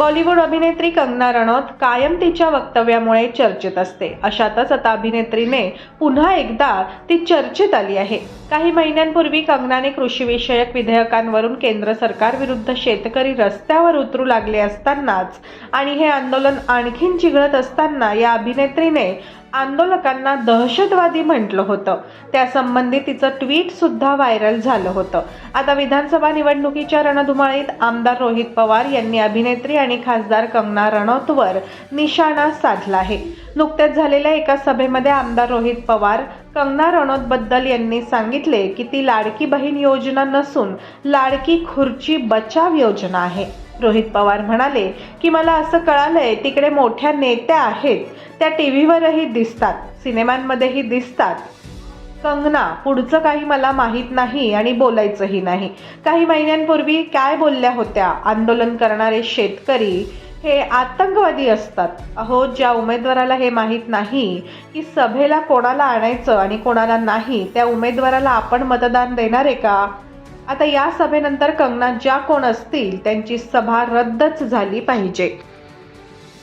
बॉलिवूड अभिनेत्री कंगना रनौत कायम तिच्या वक्तव्यामुळे चर्चेत असते. अशातच आता अभिनेत्रीने पुन्हा एकदा ती चर्चेत आली आहे. काही महिन्यांपूर्वी कंगनाने कृषीविषयक विधेयकांवरून केंद्र सरकारविरुद्ध शेतकरी रस्त्यावर उतरू लागले असतानाच आणि हे आंदोलन आणखीन चिघळत असताना या अभिनेत्रीने आंदोलकांना दहशतवादी म्हटलं होतं. त्यासंबंधी तिचं ट्विट सुद्धा व्हायरल झालं होतं. आता विधानसभा निवडणुकीच्या रणधुमाळीत आमदार रोहित पवार यांनी अभिनेत्री आणि खासदार कंगना रणौतवर निशाणा साधला आहे. नुकत्याच झालेल्या एका सभेमध्ये आमदार रोहित पवार कंगना रणौतबद्दल यांनी सांगितले की ती लाडकी बहीण योजना नसून लाडकी खुर्ची बचाव योजना आहे. रोहित पवार म्हणाले की मला असं कळालंय तिकडे मोठ्या नेत्या आहेत. त्या टी व्हीवरही दिसतात सिनेमांमध्येही दिसतात. कंगना पुढचं काही मला माहीत नाही आणि बोलायचंही नाही. काही महिन्यांपूर्वी काय बोलल्या होत्या आंदोलन करणारे शेतकरी? हे आतंकवादी असतात. अहो ज्या उमेदवाराला हे माहीत नाही की सभेला कोणाला आणायचं आणि कोणाला नाही त्या उमेदवाराला आपण मतदान देणार आहे का? आता या सभेनंतर कंगना ज्या कोण असतील त्यांची सभा रद्दच झाली पाहिजे.